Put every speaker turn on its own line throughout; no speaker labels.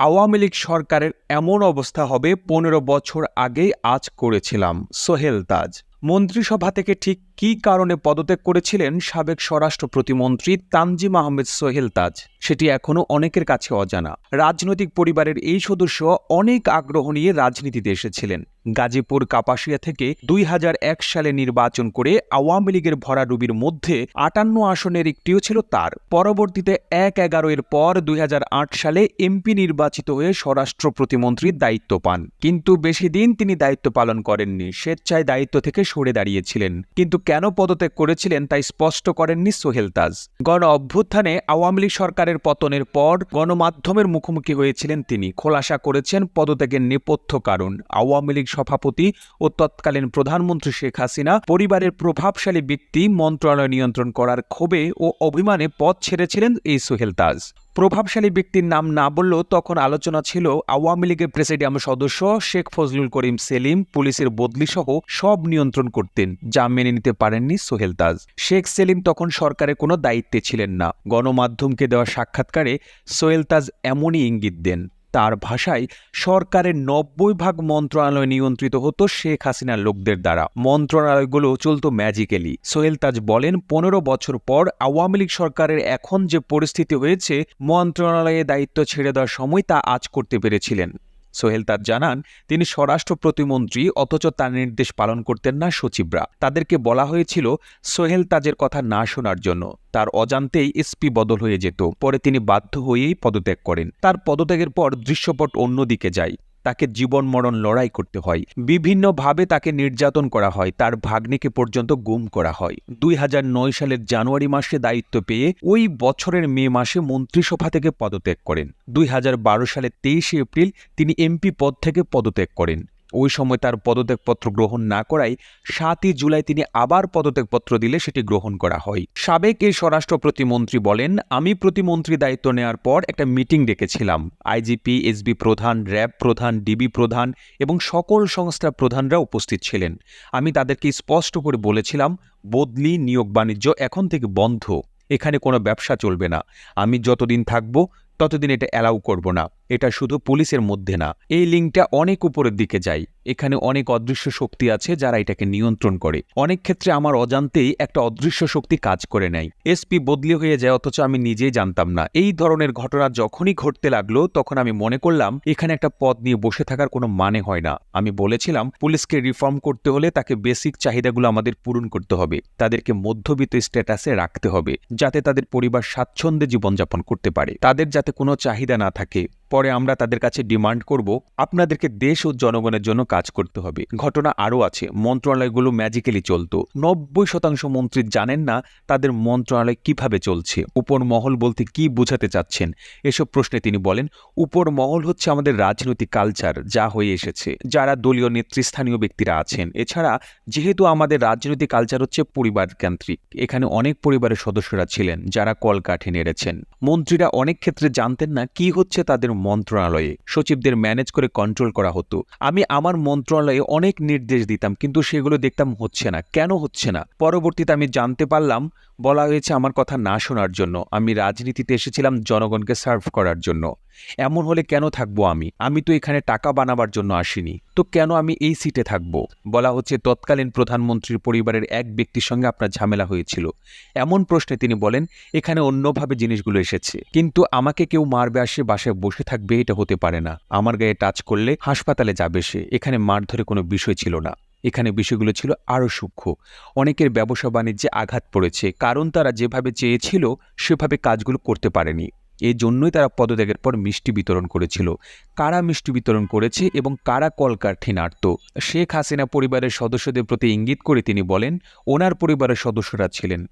আওয়ামী লীগ সরকারের এমন অবস্থা হবে পনেরো বছর আগেই আজ করেছিলাম সোহেল তাজ। মন্ত্রিসভা থেকে ঠিক কী কারণে পদত্যাগ করেছিলেন সাবেক স্বরাষ্ট্র প্রতিমন্ত্রী তানজিম আহমেদ সোহেল তাজ? সেটি এখনও অনেকের কাছে অজানা। রাজনৈতিক পরিবারের এই সদস্য অনেক আগ্রহ নিয়ে রাজনীতিতে এসেছিলেন। গাজীপুর কাপাসিয়া থেকে দুই হাজার এক সালে নির্বাচন করে আওয়ামী লীগের ভরাডুবির মধ্যে আটান্ন আসনের একটিও ছিল তার। পরবর্তীতে এক এগারো এর পর দুই হাজার আট সালে এমপি নির্বাচিত হয়ে স্বরাষ্ট্র প্রতিমন্ত্রীর দায়িত্ব পান। কিন্তু বেশি দিন তিনি দায়িত্ব পালন করেননি। স্বেচ্ছায় দায়িত্ব থেকে সরে দাঁড়িয়েছিলেন। কিন্তু কেন পদত্যাগ করেছিলেন তাই স্পষ্ট করেননি সোহেল তাজ। গণ অভ্যুত্থানে আওয়ামী লীগ সরকারের পতনের পর গণমাধ্যমের মুখোমুখি হয়েছিলেন তিনি। খোলাসা করেছেন পদত্যাগের নেপথ্য কারণ। আওয়ামী লীগ সভাপতি ও তৎকালীন প্রধানমন্ত্রী শেখ হাসিনা পরিবারের প্রভাবশালী ব্যক্তি, মন্ত্রণালয় নিয়ন্ত্রণ করার ক্ষোভে ও অভিমানে পদ ছেড়েছিলেন এই সোহেল তাজ। প্রভাবশালী ব্যক্তির নাম না বললেও তখন আলোচনা ছিল, আওয়ামী লীগের প্রেসিডিয়াম সদস্য শেখ ফজলুল করিম সেলিম, পুলিশের বদলিসহ সব নিয়ন্ত্রণ করতেন, যা মেনে নিতে পারেননি সোহেল তাজ। শেখ সেলিম তখন সরকারে কোনো দায়িত্বে ছিলেন না। গণমাধ্যমকে দেওয়া সাক্ষাৎকারে সোহেল তাজ এমনই ইঙ্গিত দেন। তার ভাষায় সরকারের নব্বই ভাগ মন্ত্রণালয় নিয়ন্ত্রিত হতো শেখ হাসিনার লোকদের দ্বারা। মন্ত্রণালয়গুলো চলত ম্যাজিক্যালি। সোহেল তাজ বলেন, পনেরো বছর পর আওয়ামী লীগ সরকারের এখন যে পরিস্থিতি হয়েছে, মন্ত্রণালয়ে দায়িত্ব ছেড়ে দেওয়ার সময় তা আজ করতে পেরেছিলেন। সোহেল তার জানান, তিনি স্বরাষ্ট্র প্রতিমন্ত্রী, অথচ তার নির্দেশ পালন করতেন না সচিবরা। তাদেরকে বলা হয়েছিল, সোহেল তাজের কথা না শোনার জন্য। তার অজান্তেই এসপি বদল হয়ে যেত। পরে তিনি বাধ্য হয়েই পদত্যাগ করেন। তার পদত্যাগের পর দৃশ্যপট অন্যদিকে যায়। তাকে জীবন মরণ লড়াই করতে হয়। বিভিন্নভাবে তাকে নির্যাতন করা হয়। তার ভাগ্নিকে পর্যন্ত গুম করা হয়। দুই হাজার নয় সালের জানুয়ারি মাসে দায়িত্ব পেয়ে ওই বছরের মে মাসে মন্ত্রিসভা থেকে পদত্যাগ করেন। দুই হাজার বারো সালের তেইশে এপ্রিল তিনি এমপি পদ থেকে পদত্যাগ করেন। ওই সময় তার পদত্যাগপত্র গ্রহণ না করায় সাতই জুলাই তিনি আবার পদত্যাগপত্র দিলে সেটি গ্রহণ করা হয়। সাবেক এই স্বরাষ্ট্র প্রতিমন্ত্রী বলেন, আমি প্রতিমন্ত্রী দায়িত্ব নেওয়ার পর একটা মিটিং ডেকেছিলাম। আইজিপি, এসবি প্রধান, র্যাব প্রধান, ডিবি প্রধান এবং সকল সংস্থার প্রধানরা উপস্থিত ছিলেন। আমি তাদেরকে স্পষ্ট করে বলেছিলাম, বদলি, নিয়োগ, বাণিজ্য এখন থেকে বন্ধ। এখানে কোনো ব্যবসা চলবে না। আমি যতদিন থাকব, ততদিন এটা অ্যালাউ করব না। এটা শুধু পুলিশের মধ্যে না। এই লিঙ্কটা অনেক উপরের দিকে যায়। এখানে অনেক অদৃশ্য শক্তি আছে যারা এটাকে নিয়ন্ত্রণ করে। অনেক ক্ষেত্রে আমার অজান্তেই একটা অদৃশ্য শক্তি কাজ করে নেয়। এসপি বদলি হয়ে যায়, অথচ আমি নিজেই জানতাম না। এই ধরনের ঘটনা যখনই ঘটতে লাগল, তখন আমি মনে করলাম, এখানে একটা পদ নিয়ে বসে থাকার কোনো মানে হয় না। আমি বলেছিলাম, পুলিশকে রিফর্ম করতে হলে তাকে বেসিক চাহিদাগুলো আমাদের পূরণ করতে হবে। তাদেরকে মধ্যবিত্ত স্ট্যাটাসে রাখতে হবে, যাতে তাদের পরিবার স্বাচ্ছন্দ্যে জীবনযাপন করতে পারে। তাদের যাতে কোনো চাহিদা না থাকে। পরে আমরা তাদের কাছে ডিমান্ড করব, আপনাদেরকে দেশ ও জনগণের জন্য কাজ করতে হবে। ঘটনা আরও আছে, মন্ত্রণালয়গুলো ম্যাজিক্যালি চলত। নব্বই শতাংশ মন্ত্রী জানেন না তাদের মন্ত্রণালয় কীভাবে চলছে। উপর মহল বলতে কি বোঝাতে চাচ্ছেন? এসব প্রশ্নে তিনি বলেন উপর মহল হচ্ছে আমাদের রাজনৈতিক কালচার, যা হয়ে এসেছে। যারা দলীয় নেতৃস্থানীয় ব্যক্তিরা আছেন, এছাড়া যেহেতু আমাদের রাজনৈতিক কালচার হচ্ছে পরিবারকেন্দ্রিক, এখানে অনেক পরিবারের সদস্যরা ছিলেন, যারা কলকাঠি নেড়েছেন। মন্ত্রীরা অনেক ক্ষেত্রে জানতেন না কি হচ্ছে তাদের মন্ত্রণালয়ে সচিবদের ম্যানেজ করে কন্ট্রোল করা হতো। আমি আমার মন্ত্রণালয়ে অনেক নির্দেশ দিতাম, কিন্তু সেগুলো দেখতাম হচ্ছে না। কেন হচ্ছে না? পরবর্তীতে আমি জানতে পারলাম বলা হয়েছে আমার কথা না শোনার জন্য। আমি রাজনীতিতে এসেছিলাম জনগণকে সার্ভ করার জন্য। এমন হলে কেন থাকব আমি? আমি তো এখানে টাকা বানাবার জন্য আসিনি। তো কেন আমি এই সিটে থাকব? বলা হচ্ছে তৎকালীন প্রধানমন্ত্রীর পরিবারের এক ব্যক্তির সঙ্গে আপনার ঝামেলা হয়েছিল। এমন প্রশ্নে তিনি বলেন, এখানে অন্যভাবে জিনিসগুলো এসেছে। কিন্তু আমাকে কেউ মারবে আসে, বাসায় বসে থাকবে, এটা হতে পারে না। আমার গায়ে টাচ করলে হাসপাতালে যাবে সে। এখানে মারধরে কোনো বিষয় ছিল না। এখানে বিষয়গুলো ছিল আরও সূক্ষ্ম। অনেকের ব্যবসা বাণিজ্যে আঘাত পড়েছে, কারণ তারা যেভাবে চেয়েছিল, সেভাবে কাজগুলো করতে পারেনি। এই জন্যই তারা পদত্যাগের পর মিষ্টি বিতরণ করেছিল। কারা মিষ্টি বিতরণ করেছে এবং কারা কলকাঠি নাড়ত শেখ হাসিনা পরিবারের সদস্যদের প্রতি ইঙ্গিত করে তিনি বলেন, ওনার পরিবারের সদস্যরা ছিলেন।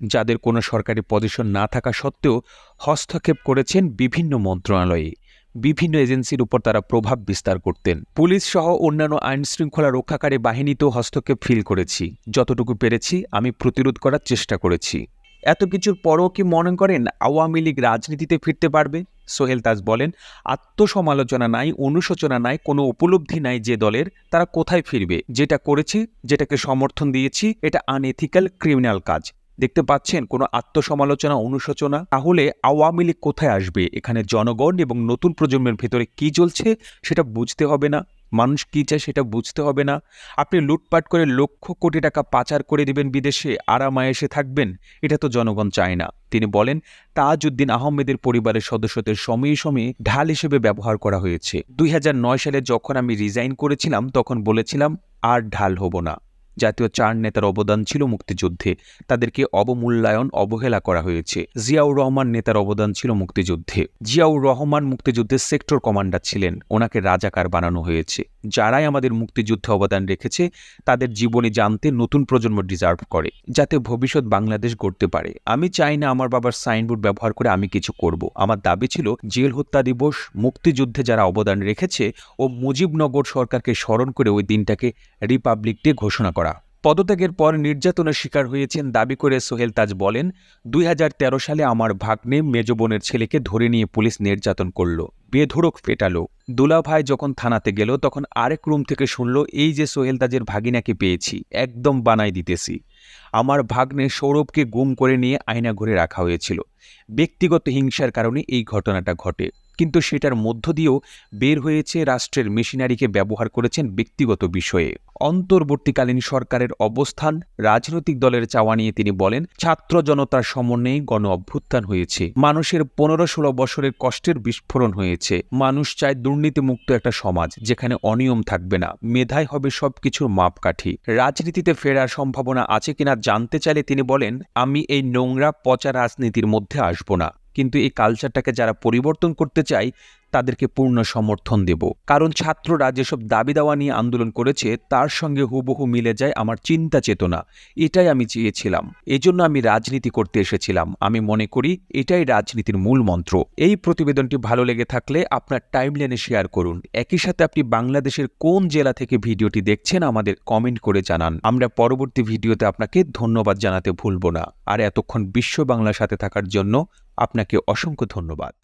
যাদের কোনো সরকারি পজিশন না থাকা সত্ত্বেও হস্তক্ষেপ করেছেন বিভিন্ন মন্ত্রণালয়ে। বিভিন্ন এজেন্সির উপর তারা প্রভাব বিস্তার করতেন। পুলিশ সহ অন্যান্য আইন শৃঙ্খলা রক্ষাকারী বাহিনীতেও হস্তক্ষেপ ফিল করেছি। যতটুকু পেরেছি, আমি প্রতিরোধ করার চেষ্টা করেছি। এত কিছুর পরও কি মনে করেন আওয়ামী লীগ রাজনীতিতে ফিরতে পারবে? সোহেল তাজ বলেন, আত্মসমালোচনা নাই, অনুশোচনা নাই, কোনো উপলব্ধি নাই যে দলের, তারা কোথায় ফিরবে? যেটা করেছি, যেটাকে সমর্থন দিয়েছি, এটা আনএথিক্যাল ক্রিমিনাল কাজ। দেখতে পাচ্ছেন কোনো আত্মসমালোচনা, অনুশোচনা? তাহলে আওয়ামী লীগ কোথায় আসবে? এখানে জনগণ এবং নতুন প্রজন্মের ভেতরে কি চলছে সেটা বুঝতে হবে না। মানুষ কী চায় সেটা বুঝতে হবে না। আপনি লুটপাট করে লক্ষ কোটি টাকা পাচার করে দিবেন বিদেশে আরামায়েসে থাকবেন, এটা তো জনগণ চায় না। তিনি বলেন, তাজউদ্দিন আহমেদের পরিবারের সদস্যদের সময়ে সময়ে ঢাল হিসেবে ব্যবহার করা হয়েছে। দুই হাজার নয় সালে যখন আমি রিজাইন করেছিলাম, তখন বলেছিলাম, আর ঢাল হব না। জাতীয় চার নেতার অবদান ছিল মুক্তিযুদ্ধে। তাদেরকে অবমূল্যায়ন, অবহেলা করা হয়েছে। জিয়াউর রহমান নেতার অবদান ছিল মুক্তিযুদ্ধে। জিয়াউর রহমান মুক্তিযুদ্ধের সেক্টর কমান্ডার ছিলেন। ওনাকে রাজাকার বানানো হয়েছে। যারাই আমাদের মুক্তিযুদ্ধে অবদান রেখেছে, তাদের জীবনে জানতে নতুন প্রজন্ম ডিজার্ভ করে, যাতে ভবিষ্যৎ বাংলাদেশ গড়তে পারে। আমি চাই না আমার বাবার সাইনবোর্ড ব্যবহার করে আমি কিছু করব। আমার দাবি ছিল, জেল হত্যা দিবস, মুক্তিযুদ্ধে যারা অবদান রেখেছে ও মুজিবনগর সরকারকে স্মরণ করে ওই দিনটাকে রিপাবলিক ডে ঘোষণা করা। পদত্যাগের পর নির্যাতনের শিকার হয়েছেন দাবি করে সোহেল তাজ বলেন, দুই হাজার তেরো সালে আমার ভাগ্নে মেজ বোনের ছেলেকে ধরে নিয়ে পুলিশ নির্যাতন করল, বেধড়ক পেটালো। দুলা ভাই যখন থানাতে গেল, তখন আরেক রুম থেকে শুনল, এই যে সোহেল তাজের ভাগিনাকে পেয়েছি, একদম বানাই দিতেছি। আমার ভাগ্নে সৌরভকে গুম করে নিয়ে আয়না ঘরে রাখা হয়েছিল। ব্যক্তিগত হিংসার কারণে এই ঘটনাটা ঘটে। কিন্তু সেটার মধ্য দিয়েও বের হয়েছে রাষ্ট্রের মেশিনারিকে ব্যবহার করেছেন ব্যক্তিগত বিষয়ে। অন্তর্বর্তীকালীন সরকারের অবস্থান রাজনৈতিক দলের চাওয়া নিয়ে তিনি বলেন, ছাত্র জনতার সমন্বয়ে গণ অভ্যুত্থান হয়েছে। মানুষের পনেরো ষোলো বছরের কষ্টের বিস্ফোরণ হয়েছে। মানুষ চায় দুর্নীতিমুক্ত একটা সমাজ যেখানে অনিয়ম থাকবে না। মেধায় হবে সবকিছুর মাপকাঠি। রাজনীতিতে ফেরার সম্ভাবনা আছে কিনা জানতে চাইলে তিনি বলেন, আমি এই নোংরা পচা রাজনীতির মধ্যে আসব না। কিন্তু এই কালচারটাকে যারা পরিবর্তন করতে চায় তাদেরকে পূর্ণ সমর্থন দেব। কারণ ছাত্ররা যেসব দাবি দাওয়া নিয়ে আন্দোলন করেছে, তার সঙ্গে হুবহু মিলে যায় আমার চিন্তা চেতনা। এটাই আমি চেয়েছিলাম। এজন্য আমি রাজনীতি করতে এসেছিলাম। আমি মনে করি এটাই রাজনীতির মূল মন্ত্র। এই প্রতিবেদনটি ভালো লেগে থাকলে আপনার টাইমলাইনে শেয়ার করুন। একই সাথে আপনি বাংলাদেশের কোন জেলা থেকে ভিডিওটি দেখছেন আমাদের কমেন্ট করে জানান। আমরা পরবর্তী ভিডিওতে আপনাকে ধন্যবাদ জানাতে ভুলব না। আর এতক্ষণ বিশ্ব বাংলার সাথে থাকার জন্য আপনাকে অসংখ্য ধন্যবাদ।